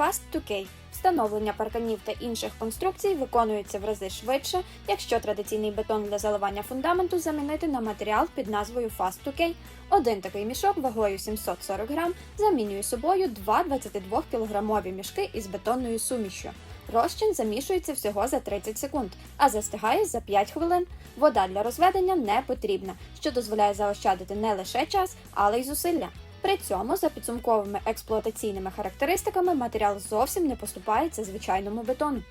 Fast 2K. Встановлення парканів та інших конструкцій виконується в рази швидше, якщо традиційний бетон для заливання фундаменту замінити на матеріал під назвою Fast 2K. Один такий мішок вагою 740 грам замінює собою два 22 кілограмові мішки із бетонною сумішю. Розчин замішується всього за 30 секунд, а застигає за 5 хвилин. Вода для розведення не потрібна, що дозволяє заощадити не лише час, але й зусилля. При цьому, за підсумковими експлуатаційними характеристиками, матеріал зовсім не поступається звичайному бетону.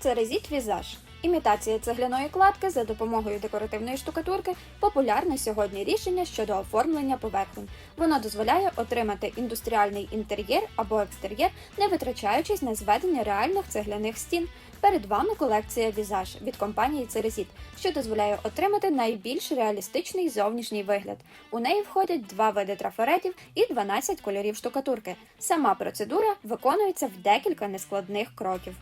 Це резіт візаж. Імітація цегляної кладки за допомогою декоративної штукатурки популярне сьогодні рішення щодо оформлення поверхонь. Воно дозволяє отримати індустріальний інтер'єр або екстер'єр, не витрачаючись на зведення реальних цегляних стін. Перед вами колекція візаж від компанії Церезіт, що дозволяє отримати найбільш реалістичний зовнішній вигляд. У неї входять два види трафаретів і 12 кольорів штукатурки. Сама процедура виконується в декілька нескладних кроків.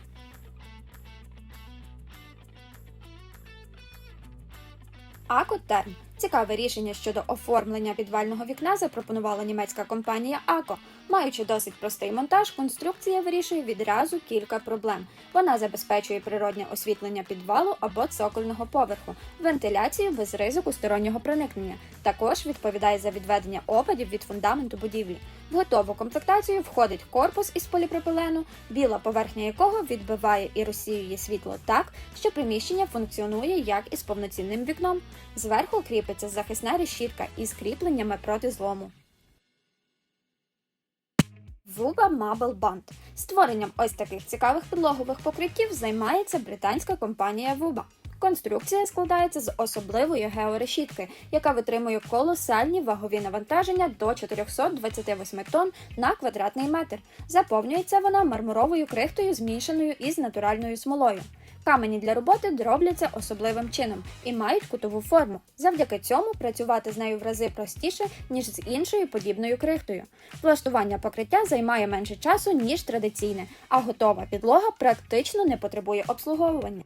Акотерм цікаве рішення щодо оформлення підвального вікна запропонувала німецька компанія Ако. Маючи досить простий монтаж, конструкція вирішує відразу кілька проблем. Вона забезпечує природнє освітлення підвалу або цокольного поверху, вентиляцію без ризику стороннього проникнення. Також відповідає за відведення опадів від фундаменту будівлі. В готову комплектацію входить корпус із поліпропилену, біла поверхня якого відбиває і розсіює світло так, що приміщення функціонує як із повноцінним вікном. Зверху кріпиться захисна решітка із кріпленнями проти злому. Вуба Marble Band. Створенням ось таких цікавих підлогових покриттів займається британська компанія Вуба. Конструкція складається з особливої георешітки, яка витримує колосальні вагові навантаження до 428 тонн на квадратний метр. Заповнюється вона мармуровою крихтою, змішаною із натуральною смолою. Камені для роботи дробляться особливим чином і мають кутову форму. Завдяки цьому працювати з нею в рази простіше, ніж з іншою подібною крихтою. Влаштування покриття займає менше часу, ніж традиційне, а готова підлога практично не потребує обслуговування.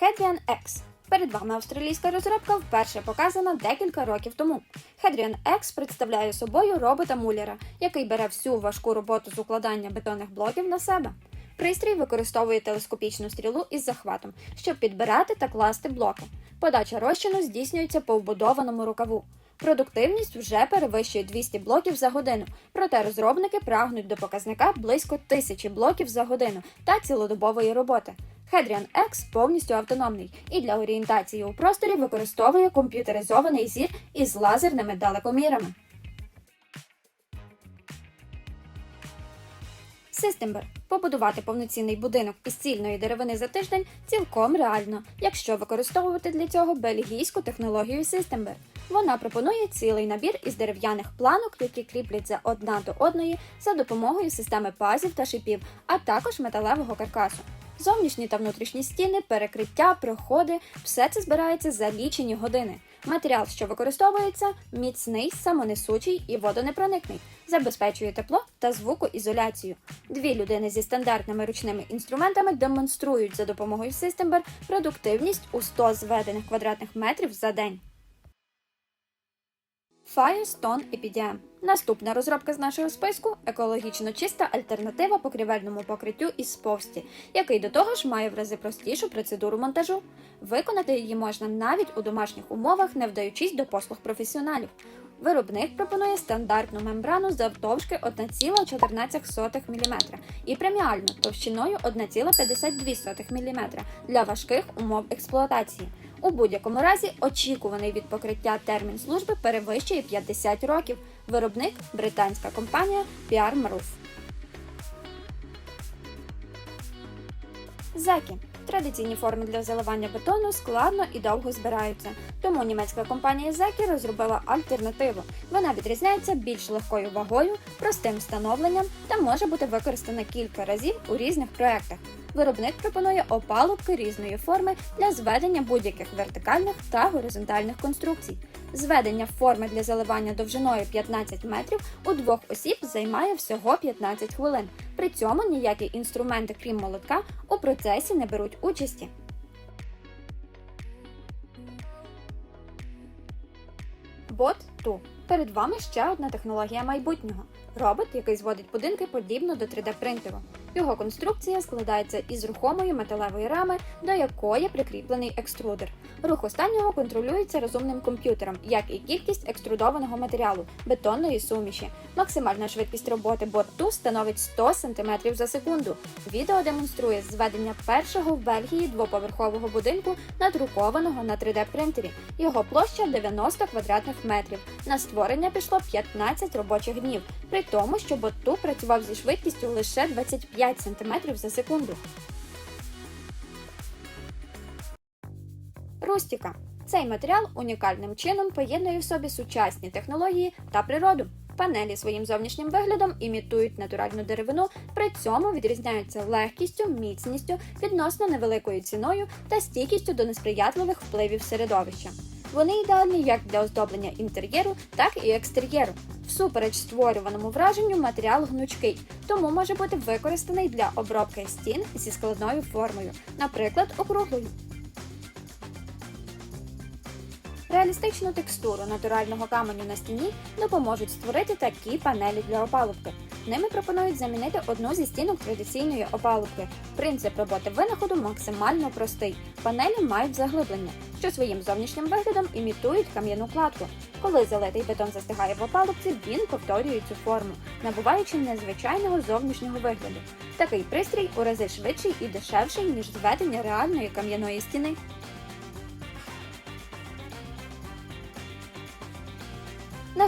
Hedrian X. Перед вами австралійська розробка вперше показана декілька років тому. Hedrian X представляє собою робота муляра, який бере всю важку роботу з укладання бетонних блоків на себе. Пристрій використовує телескопічну стрілу із захватом, щоб підбирати та класти блоки. Подача розчину здійснюється по вбудованому рукаву. Продуктивність вже перевищує 200 блоків за годину, проте розробники прагнуть до показника близько 1000 блоків за годину та цілодобової роботи. Hedrian X повністю автономний і для орієнтації у просторі використовує комп'ютеризований зір із лазерними далекомірами. Систембер. Побудувати повноцінний будинок із цільної деревини за тиждень цілком реально, якщо використовувати для цього бельгійську технологію Систембер. Вона пропонує цілий набір із дерев'яних планок, які кріпляться одна до одної за допомогою системи пазів та шипів, а також металевого каркасу. Зовнішні та внутрішні стіни, перекриття, проходи все це збирається за лічені години. Матеріал, що використовується, міцний, самонесучий і водонепроникний, забезпечує тепло та звукоізоляцію. Дві людини зі стандартними ручними інструментами демонструють за допомогою Systember продуктивність у 100 зведених квадратних метрів за день. Firestone EPDM. Наступна розробка з нашого списку екологічно чиста альтернатива покрівельному покриттю із повсті, який до того ж має в рази простішу процедуру монтажу. Виконати її можна навіть у домашніх умовах, не вдаючись до послуг професіоналів. Виробник пропонує стандартну мембрану завдовжки 1,14 мм і преміальну товщиною 1,52 мм для важких умов експлуатації. У будь-якому разі очікуваний від покриття термін служби перевищує 50 років. Виробник британська компанія PR Maruf. Закі. Традиційні форми для заливання бетону складно і довго збираються. Тому німецька компанія Закі розробила альтернативу. Вона відрізняється більш легкою вагою, простим встановленням та може бути використана кілька разів у різних проєктах. Виробник пропонує опалубки різної форми для зведення будь-яких вертикальних та горизонтальних конструкцій. Зведення форми для заливання довжиною 15 метрів у двох осіб займає всього 15 хвилин. При цьому ніякі інструменти, крім молотка, у процесі не беруть участі. Bot красоту. Перед вами ще одна технологія майбутнього робот, який зводить будинки подібно до 3D принтеру. Його конструкція складається із рухомої металевої рами, до якої прикріплений екструдер. Рух останнього контролюється розумним комп'ютером, як і кількість екструдованого матеріалу, бетонної суміші. Максимальна швидкість роботи борту становить 100 см за секунду. Відео демонструє зведення першого в Бельгії двоповерхового будинку, надрукованого на 3D принтері. Його площа 90 квадратних метрів. На створення пішло 15 робочих днів, при тому, що борту працював зі швидкістю лише 25 см за секунду. Рустіка. Цей матеріал унікальним чином поєднує в собі сучасні технології та природу. Панелі своїм зовнішнім виглядом імітують натуральну деревину, при цьому відрізняються легкістю, міцністю, відносно невеликою ціною та стійкістю до несприятливих впливів середовища. Вони ідеальні як для оздоблення інтер'єру, так і екстер'єру. Всупереч створюваному враженню матеріал гнучкий, тому може бути використаний для обробки стін зі складною формою, наприклад, округлою. Реалістичну текстуру натурального каменю на стіні допоможуть створити такі панелі для опалубки. Ними пропонують замінити одну зі стінок традиційної опалубки. Принцип роботи винаходу максимально простий. Панелі мають заглиблення, що своїм зовнішнім виглядом імітують кам'яну кладку. Коли залитий бетон застигає в опалубці, він повторює цю форму, набуваючи незвичайного зовнішнього вигляду. Такий пристрій у рази швидший і дешевший, ніж зведення реальної кам'яної стіни.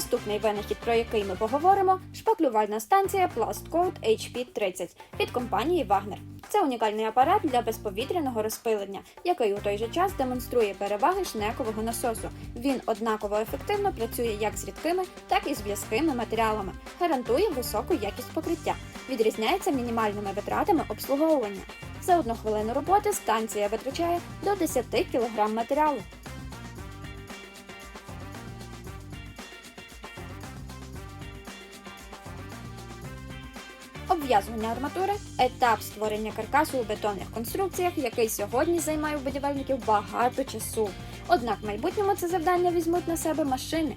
Наступний винахід, про який ми поговоримо, шпаклювальна станція Plastcoat HP30 від компанії Wagner. Це унікальний апарат для безповітряного розпилення, який у той же час демонструє переваги шнекового насосу. Він однаково ефективно працює як з рідкими, так і з в'язкими матеріалами, гарантує високу якість покриття, відрізняється мінімальними витратами обслуговування. За одну хвилину роботи станція витрачає до 10 кг матеріалу. Обв'язування арматури етап створення каркасу у бетонних конструкціях, який сьогодні займає у будівельників багато часу. Однак в майбутньому це завдання візьмуть на себе машини.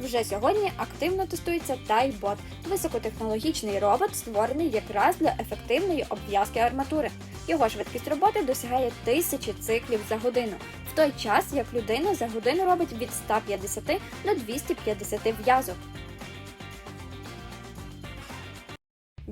Вже сьогодні активно тестується Тайбот – високотехнологічний робот, створений якраз для ефективної обв'язки арматури. Його швидкість роботи досягає тисячі циклів за годину, в той час як людина за годину робить від 150 до 250 в'язок.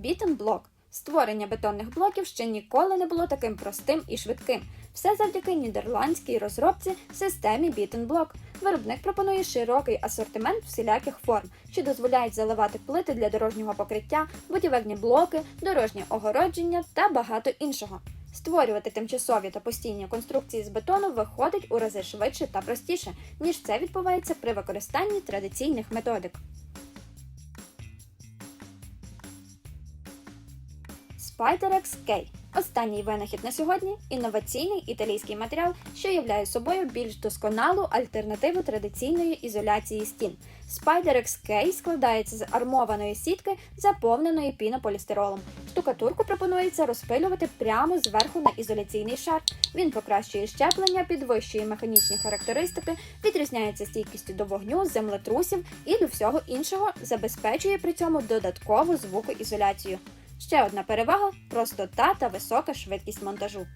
Бітенблок. Створення бетонних блоків ще ніколи не було таким простим і швидким. Все завдяки нідерландській розробці системі Бітенблок. Виробник пропонує широкий асортимент всіляких форм, що дозволяють заливати плити для дорожнього покриття, будівельні блоки, дорожнє огородження та багато іншого. Створювати тимчасові та постійні конструкції з бетону виходить у рази швидше та простіше, ніж це відбувається при використанні традиційних методик. Spiderex K. Останній винахід на сьогодні інноваційний італійський матеріал, що являє собою більш досконалу альтернативу традиційної ізоляції стін. Spiderex K складається з армованої сітки, заповненої пінополістиролом. Штукатурку пропонується розпилювати прямо зверху на ізоляційний шар. Він покращує щеплення, підвищує механічні характеристики, відрізняється стійкістю до вогню, землетрусів і до всього іншого, забезпечує при цьому додаткову звукоізоляцію. Ще одна перевага простота та висока швидкість монтажу.